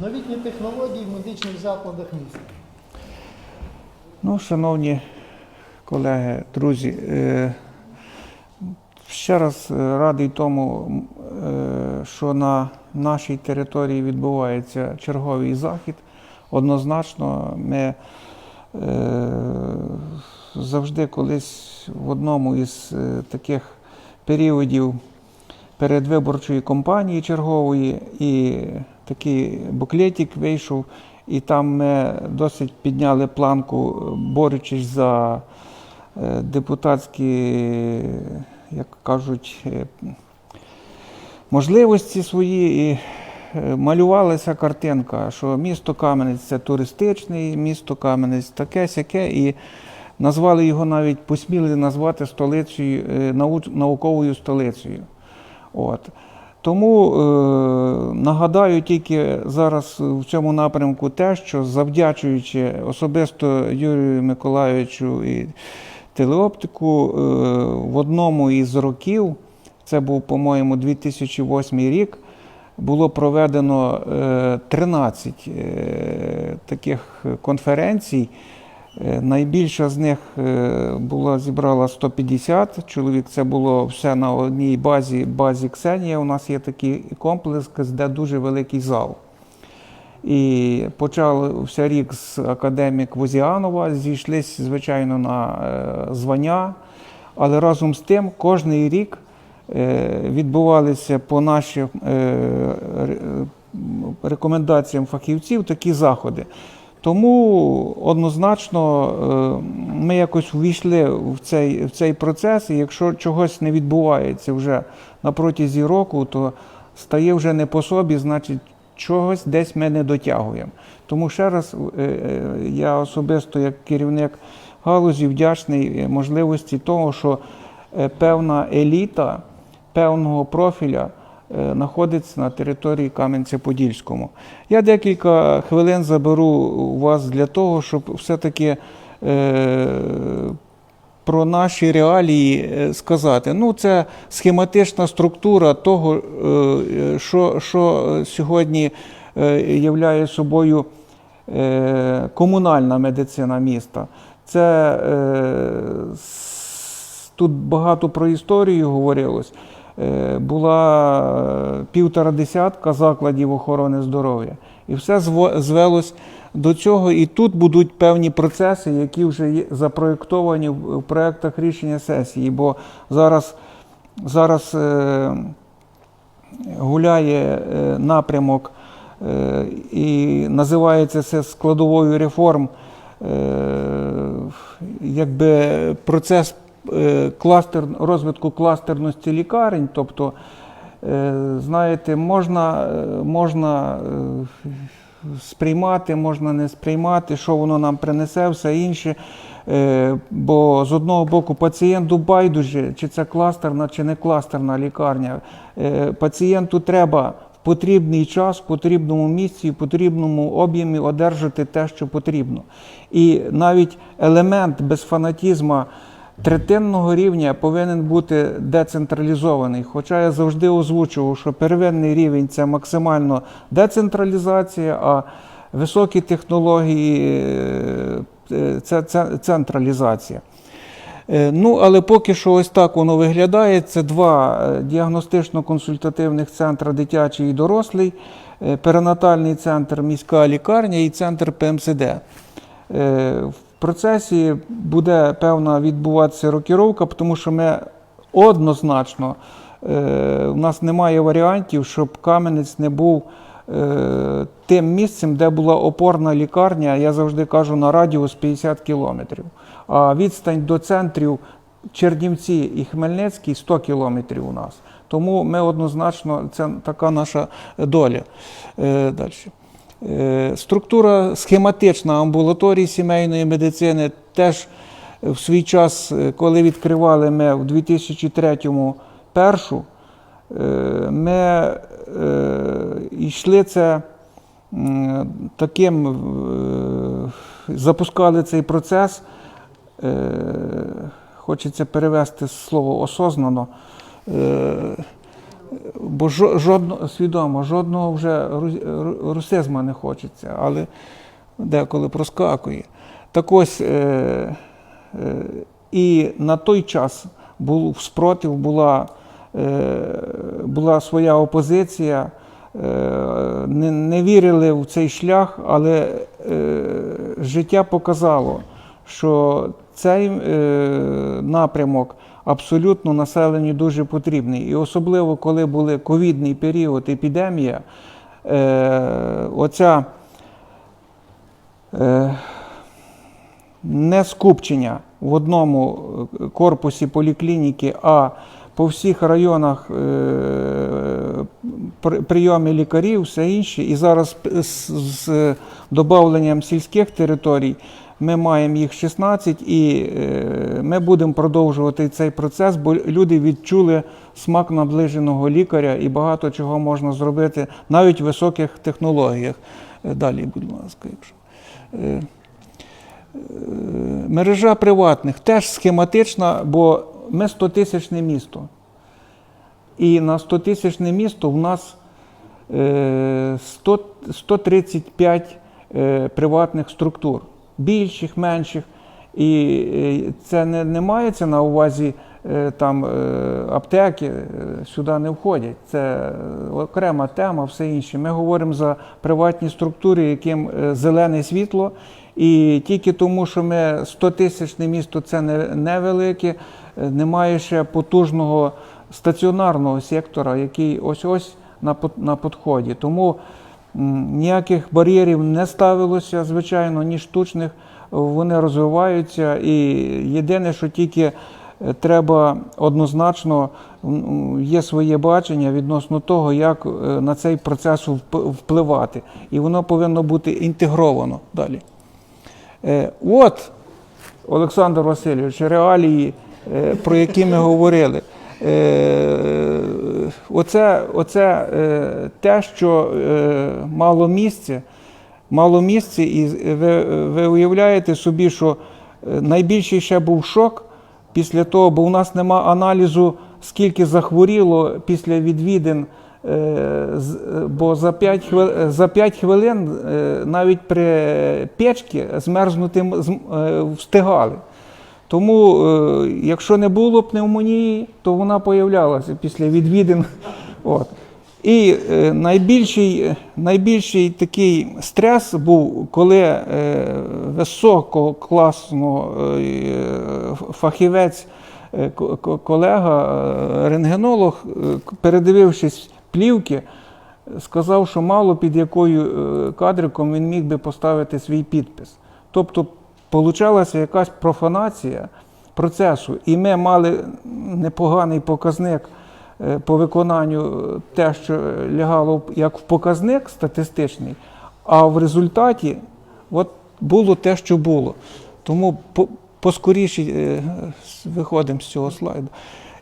Новітні технології в медичних закладах міста. Ну, шановні колеги, друзі, е, ще раз е, радий тому, е, що на нашій території відбувається черговий захід. Однозначно, ми завжди колись в одному із таких періодів передвиборчої кампанії чергової, і такий буклетик вийшов, і там ми досить підняли планку, борючись за е, депутатські, як кажуть, е, можливості свої. І е, малювалася картинка, що місто Кам'янець це туристичне, місто Кам'янець таке сяке. І назвали його навіть посміли назвати столицею, е, науковою столицею. От. Тому е, нагадаю тільки зараз в цьому напрямку те, що завдячуючи особисто Юрію Миколайовичу і телеоптику, е, в одному із років, це був, по-моєму, 2008 рік, було проведено е, 13 е, таких конференцій. Е, Найбільша з них е, була зібрала 150 чоловік. Це було все на одній базі, базі Ксенія. У нас є такий комплекс, де дуже великий зал. І почався рік з академік Возіанова, зійшлися, звичайно, на е, звання. Але разом з тим, кожний рік відбувалися по нашим рекомендаціям фахівців такі заходи. Тому однозначно е, ми якось увійшли в цей, в цей процес, і якщо чогось не відбувається вже на протязі року, то стає вже не по собі, значить, чогось десь ми не дотягуємо. Тому ще раз е, е, я особисто як керівник галузі вдячний можливості того, що певна еліта певного профіля знаходиться на території Кам'янця-Подільському. Я декілька хвилин заберу у вас для того, щоб все-таки е, про наші реалії е, сказати. Ну, це схематична структура того, е, що, що сьогодні е, являє собою е, комунальна медицина міста. Це е, тут багато про історію говорилось. Е, Була е, півтора десятка закладів охорони здоров'я. І все звелось до цього. І тут будуть певні процеси, які вже запроєктовані в проєктах рішення сесії. Бо зараз, зараз е, гуляє напрямок і називається це складовою реформ. Якби процес кластер, розвитку кластерності лікарень, тобто, е, знаєте, можна, е, можна е, сприймати, можна не сприймати, що воно нам принесе, все інше. Е, Бо з одного боку пацієнту байдуже, чи це кластерна, чи не кластерна лікарня. Е, Пацієнту треба в потрібний час, в потрібному місці, в потрібному об'ємі одержати те, що потрібно. І навіть елемент без фанатізму третинного рівня повинен бути децентралізований. Хоча я завжди озвучував, що первинний рівень це максимально децентралізація, а високі технології е, це, це централізація. Е, Ну, але поки що ось так воно виглядає. Це два е, діагностично-консультативних центри дитячий і дорослий, е, перинатальний центр міська лікарня і центр ПМСД. Процесі буде певна відбуватися рокіровка, тому що ми однозначно, е, у нас немає варіантів, щоб Кам'янець не був е, тим місцем, де була опорна лікарня, я завжди кажу, на радіус 50 кілометрів. А відстань до центрів Чернівці і Хмельницький 100 кілометрів у нас. Тому ми однозначно, це така наша доля. Е, Далі. Е, Структура схематична амбулаторії сімейної медицини теж в свій час, е, коли відкривали ми в 2003-му першу, е, ми йшли це таким, запускали цей процес. Хочеться перевести слово осознано. Бо жодного свідомо, жодного вже ру- ру- русизма не хочеться, але деколи проскакує. Так ось, е, е, і на той час був спротив, була, е, була своя опозиція, е, не, не вірили в цей шлях, але е, життя показало, що цей е, напрямок абсолютно населенню дуже потрібний. І особливо, коли були ковідний період, епідемія, е, оця е, не скупчення в одному е, корпусі поліклініки, а по всіх районах е, прийомі лікарів, все інше. І зараз з додавленням сільських територій ми маємо їх 16, і е, ми будемо продовжувати цей процес, бо люди відчули смак наближеного лікаря і багато чого можна зробити навіть в високих технологіях. Е, Далі, будь ласка, якщо. Е, Мережа приватних теж схематична, бо ми 100-тисячне місто. І на 100-тисячне місто в нас е, 100, 135 е, приватних структур, більших, менших. І е, це не, не мається на увазі е, там е, аптеки сюди не входять. Це окрема тема, все інше. Ми говоримо за приватні структури, яким зелене світло. І тільки тому, що ми 100-тисячне місто це не- невелике, немає ще потужного стаціонарного сектора, який ось-ось на, пот- на підході. Тому ніяких бар'єрів не ставилося, звичайно, ні штучних. Вони розвиваються. І єдине, що тільки е, треба однозначно є своє бачення відносно того, як е, на цей процес впливати. І воно повинно бути інтегровано далі. Е, От, Олександр Васильович, реалії, про які ми говорили. Е, Оце, оце е, те, що е, мало місця, мало місця, і ви, ви уявляєте собі, що найбільший ще був шок після того, бо у нас нема аналізу, скільки захворіло після відвідин. Бо за 5 хвилин, за 5 хвилин навіть при печці змерзнути встигали. Тому, е, якщо не було пневмонії, то вона появлялася після відвідин. От. І е, найбільший, найбільший такий стрес був, коли е, висококласно фахівець, ко- ко- колега, рентгенолог, передивившись плівки, сказав, що мало під якою кадриком він міг би поставити свій підпис. Тобто получалася якась профанація процесу, і ми мали непоганий показник е, по виконанню е, те, що лягало як в показник статистичний, а в результаті от було те, що було. Тому поскоріше е, виходимо з цього слайду.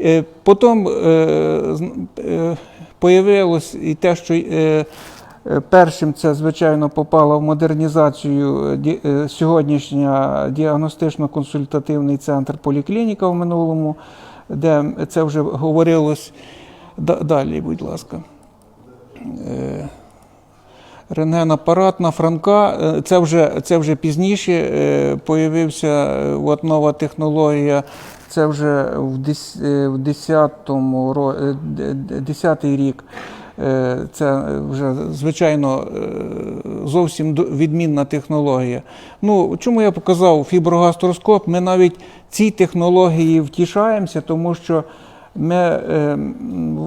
Е, Потім е, з- е, появилось і те, що е, е, першим це, звичайно, попало в модернізацію е, е, сьогоднішня діагностично-консультативний центр поліклініка в минулому, де це вже говорилось далі, будь ласка. Е, Рентген-апарат на Франка, е, це вже, це вже пізніше е, появився е, от нова технологія. Це вже в дес- е, в 10-му ро- е, д- д- 10-й рік. Е, Це вже звичайно е, зовсім відмінна технологія. Ну, чому я показав фіброгастроскоп? Ми навіть цій технології втішаємося, тому що ми е,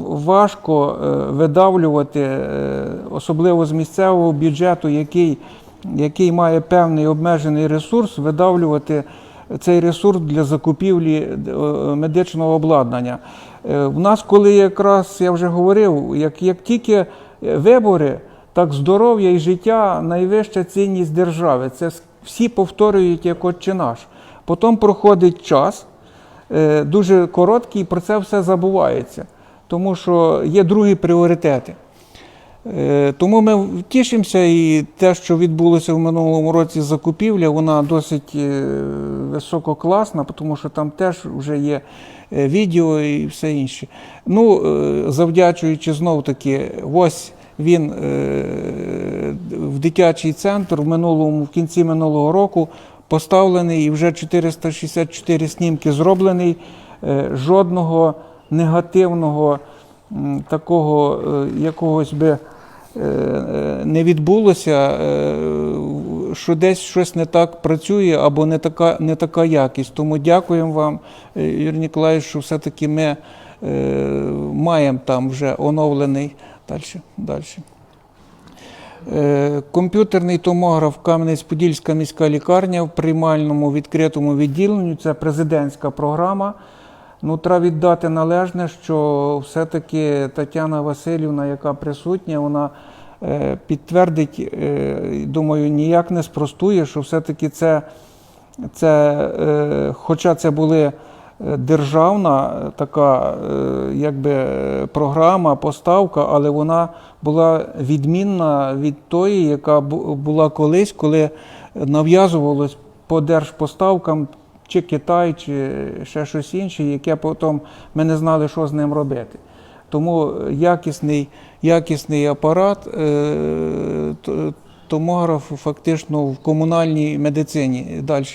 важко е, видавлювати, е, особливо з місцевого бюджету, який, який має певний обмежений ресурс, видавлювати цей ресурс для закупівлі е, медичного обладнання. Е, В нас, коли якраз я вже говорив, як, як тільки вибори, так здоров'я і життя найвища цінність держави. Це всі повторюють як отче наш. Потім проходить час, е, дуже короткий, і про це все забувається, тому що є другі пріоритети. Е, Тому ми тішимося, і те, що відбулося в минулому році закупівля, вона досить е, висококласна, тому що там теж вже є е, відео і все інше. Ну, завдячуючи знов таки, ось він в дитячий центр в минулому, в кінці минулого року поставлений і вже 464 снімки зроблений. Жодного негативного такого якогось би не відбулося, е, що десь щось не так працює або не така, не така якість. Тому дякуємо вам, е, Юрій Ніколаївич, що все-таки ми е, маємо там вже оновлений далі. далі. Е, Комп'ютерний томограф Кам'янець-Подільська міська лікарня в приймальному відкритому відділенні. Це президентська програма. Ну, треба віддати належне, що все-таки Тетяна Васильівна, яка присутня, вона е, підтвердить, е, думаю, ніяк не спростує, що все-таки це, це е, хоча це були е, державна така е, якби, програма, поставка, але вона була відмінна від тої, яка була колись, коли нав'язувалось по держпоставкам чи Китай, чи ще щось інше, яке потім ми не знали, що з ним робити. Тому якісний, якісний апарат е, томограф фактично в комунальній медицині далі.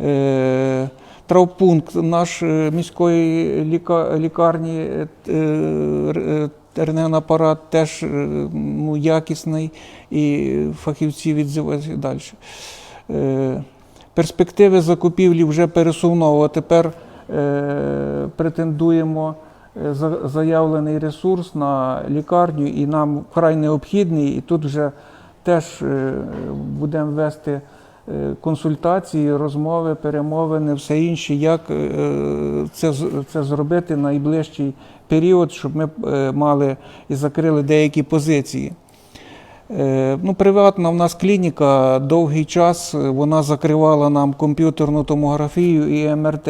Е, Травпункт наш е, міської ліка- лікарні е, рентгенапарат теж ну, якісний і фахівці відзиваються далі. Перспективи закупівлі вже пересувного. Тепер е, претендуємо е, за- заявлений ресурс на лікарню, і нам вкрай необхідний. І тут вже теж е, будемо вести е, консультації, розмови, перемовини, все інше, як е, це, це зробити в найближчий період, щоб ми мали і закрили деякі позиції. Е, Ну, приватна в нас клініка довгий час е, вона закривала нам комп'ютерну томографію і МРТ.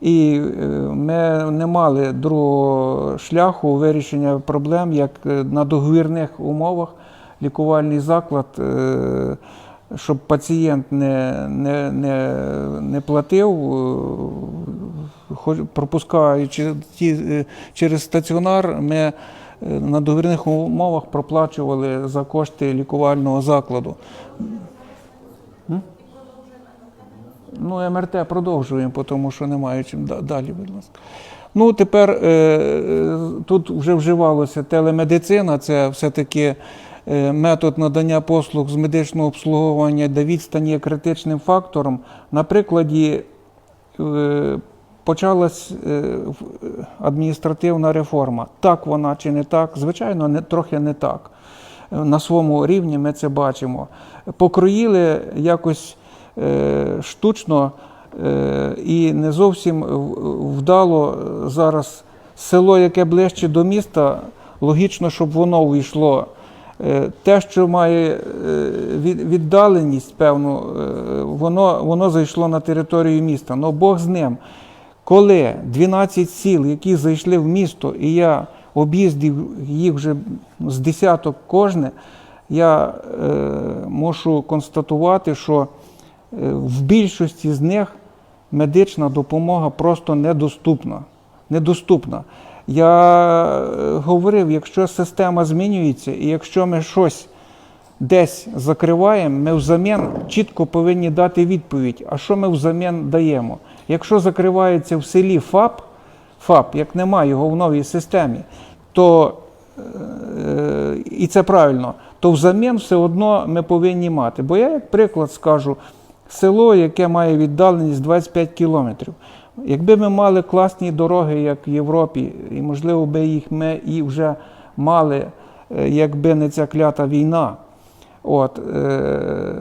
І е, ми не мали другого шляху вирішення проблем, як на договірних умовах лікувальний заклад, щоб пацієнт не, не, не, не платив, пропускаючи через стаціонар, ми на договірних умовах проплачували за кошти лікувального закладу. Ну, МРТ продовжуємо, тому що немає чим далі, будь ласка. Ну, тепер е, е, тут вже вживалося телемедицина, це все-таки е, метод надання послуг з медичного обслуговування, де відстань є критичним фактором. На прикладі е, почалась е, е, адміністративна реформа. Так вона чи не так? Звичайно, не, трохи не так. Е, На своєму рівні ми це бачимо. Покроїли якось штучно і не зовсім вдало зараз село, яке ближче до міста, логічно, щоб воно увійшло. Те, що має від- віддаленість, певну, воно, воно зайшло на територію міста. Ну Бог з ним. Коли 12 сіл, які зайшли в місто, і я об'їздив їх вже з десяток кожне, я е, мушу констатувати, що е, в більшості з них медична допомога просто недоступна. недоступна. Я е, говорив, якщо система змінюється, і якщо ми щось десь закриваємо, ми взамін чітко повинні дати відповідь, а що ми взамін даємо. Якщо закривається в селі ФАП, ФАП, як немає його в новій системі, то е, і це правильно, то взамін все одно ми повинні мати. Бо я, як приклад, скажу, село, яке має віддаленість 25 кілометрів. Якби ми мали класні дороги, як в Європі, і можливо би їх ми і вже мали, е, якби не ця клята війна. От, е,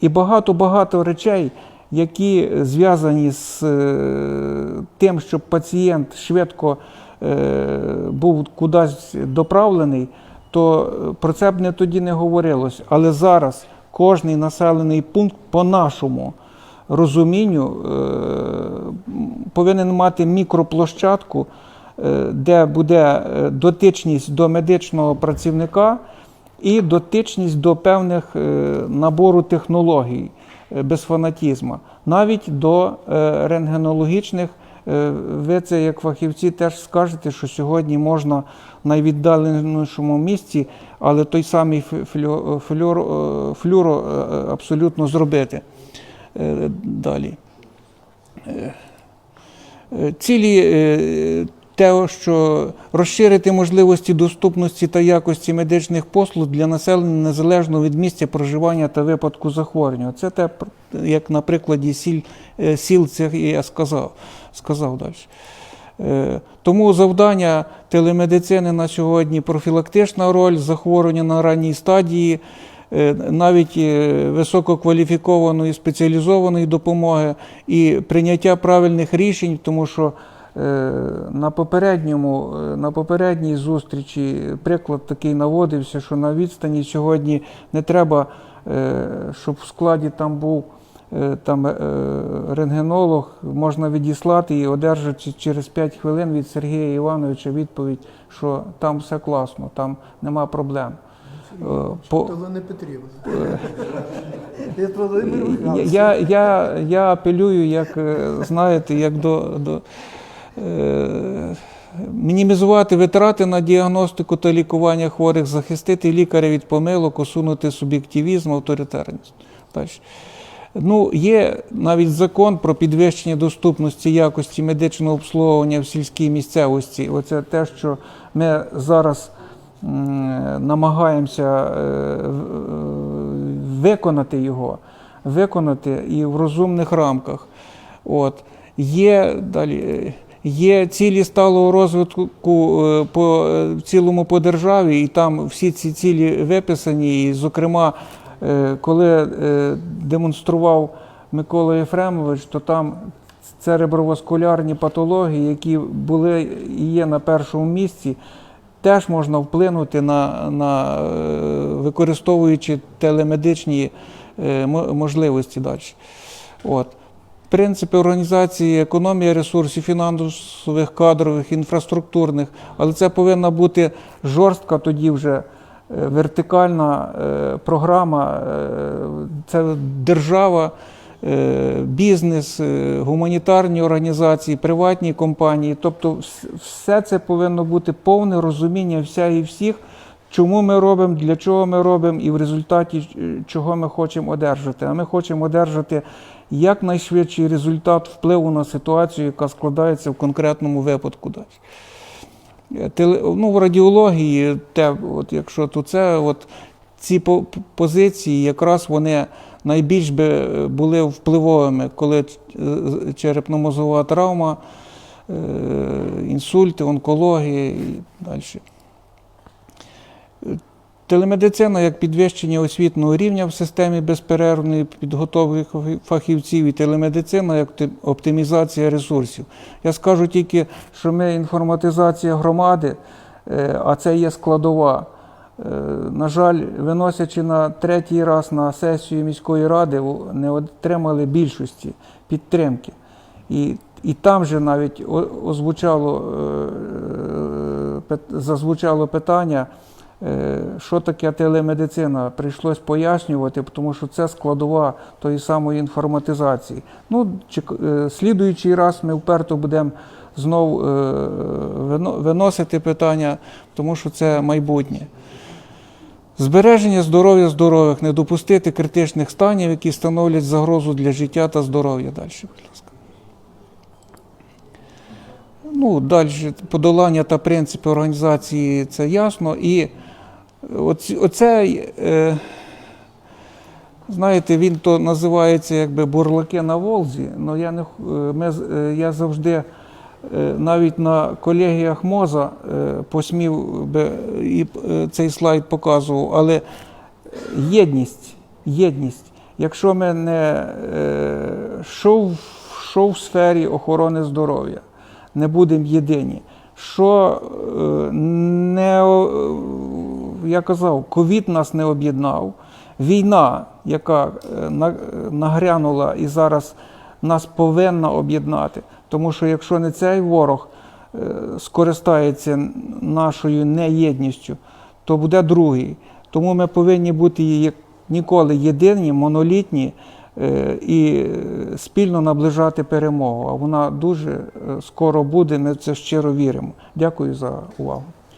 і багато-багато речей, які зв'язані з е, тим, щоб пацієнт швидко е, був кудись доправлений, то про це б не тоді не говорилось. Але зараз кожний населений пункт по нашому розумінню е, повинен мати мікроплощадку, е, де буде е, дотичність до медичного працівника і дотичність до певних е, набору технологій е, без фанатізму, навіть до е, рентгенологічних е, ви це як фахівці теж скажете, що сьогодні можна в найвіддаленішому місці, але той самий флю- флю- флюор, е, флюро е, абсолютно зробити. Е, Далі. Е, е, Цілі е, те, що розширити можливості доступності та якості медичних послуг для населення незалежно від місця проживання та випадку захворювання. Це те, як на прикладі сіл, е, сіл це я сказав, сказав далі. Е, Тому завдання телемедицини на сьогодні профілактична роль захворювання на ранній стадії, е, навіть висококваліфікованої спеціалізованої допомоги і прийняття правильних рішень, тому що на попередньому, е, на попередній зустрічі приклад такий наводився, що на відстані сьогодні не треба, е, щоб в складі там був е, там е, рентгенолог, можна відіслати і одержати через 5 хвилин від Сергія Івановича відповідь, що там все класно, там нема проблем. Е, По. Від Володимира я, я, я, апелюю, як е, знаєте, як до, до е, мінімізувати витрати на діагностику та лікування хворих, захистити лікаря від помилок, усунути суб'єктивізм, авторитарність. Ну, є навіть закон про підвищення доступності якості медичного обслуговування в сільській місцевості. Оце те, що ми зараз намагаємося е, виконати його, виконати і в розумних рамках. От. Є далі. Є цілі сталого розвитку е, по е, цілому по державі, і там всі ці цілі виписані. І, зокрема, е, коли демонстрував Микола Єфремович, то там цереброваскулярні патології, які були і є на першому місці, теж можна вплинути на, на використовуючи телемедичні можливості далі. От. Принципи організації, економія ресурсів, фінансових, кадрових, інфраструктурних, але це повинна бути жорстка тоді вже е, вертикальна е, програма. е, Це держава, бізнес, гуманітарні організації, приватні компанії. Тобто все це повинно бути повне розуміння вся і всіх, чому ми робимо, для чого ми робимо, і в результаті чого ми хочемо одержати. А ми хочемо одержати якнайшвидший результат впливу на ситуацію, яка складається в конкретному випадку. Е, Ну, в радіології, те, от, якщо то це, от, ці позиції, якраз вони найбільш би е, були впливовими, коли е, черепно-мозгова травма, інсульти, онкологія і далі. Телемедицина як підвищення освітнього рівня в системі безперервної підготовки фахівців і телемедицина як оптимізація ресурсів. Я скажу тільки, що ми інформатизація громади, е, а це є складова. Е, На жаль, виносячи на третій раз на сесію міської ради, не отримали більшості підтримки. І, і там же навіть озвучало, е, зазвучало питання, що таке телемедицина. Прийшлось пояснювати, тому що це складова тої самої інформатизації. Ну, е, слідуючий раз ми вперто будемо знову е, виносити питання, тому що це майбутнє. Збереження здоров'я здорових, не допустити критичних станів, які становлять загрозу для життя та здоров'я. Далі, будь ласка. Ну, далі подолання та принципи організації це ясно. І оце, е, знаєте, він то називається якби бурлаки на Волзі. але я, не, е, ми, е, я завжди е, навіть на колегіях МОЗа е, посмів би і е, цей слайд показував, але єдність, єдність. Якщо ми не е, що що в сфері охорони здоров'я, не будемо єдині. Що е, не, я казав, ковід нас не об'єднав. Війна, яка е, нагрянула і зараз нас повинна об'єднати. Тому що якщо не цей ворог е, скористається нашою неєдністю, то буде другий. Тому ми повинні бути як ніколи єдині, монолітні, е, і е, спільно наближати перемогу. А вона дуже е, скоро буде. Ми це щиро віримо. Дякую за увагу.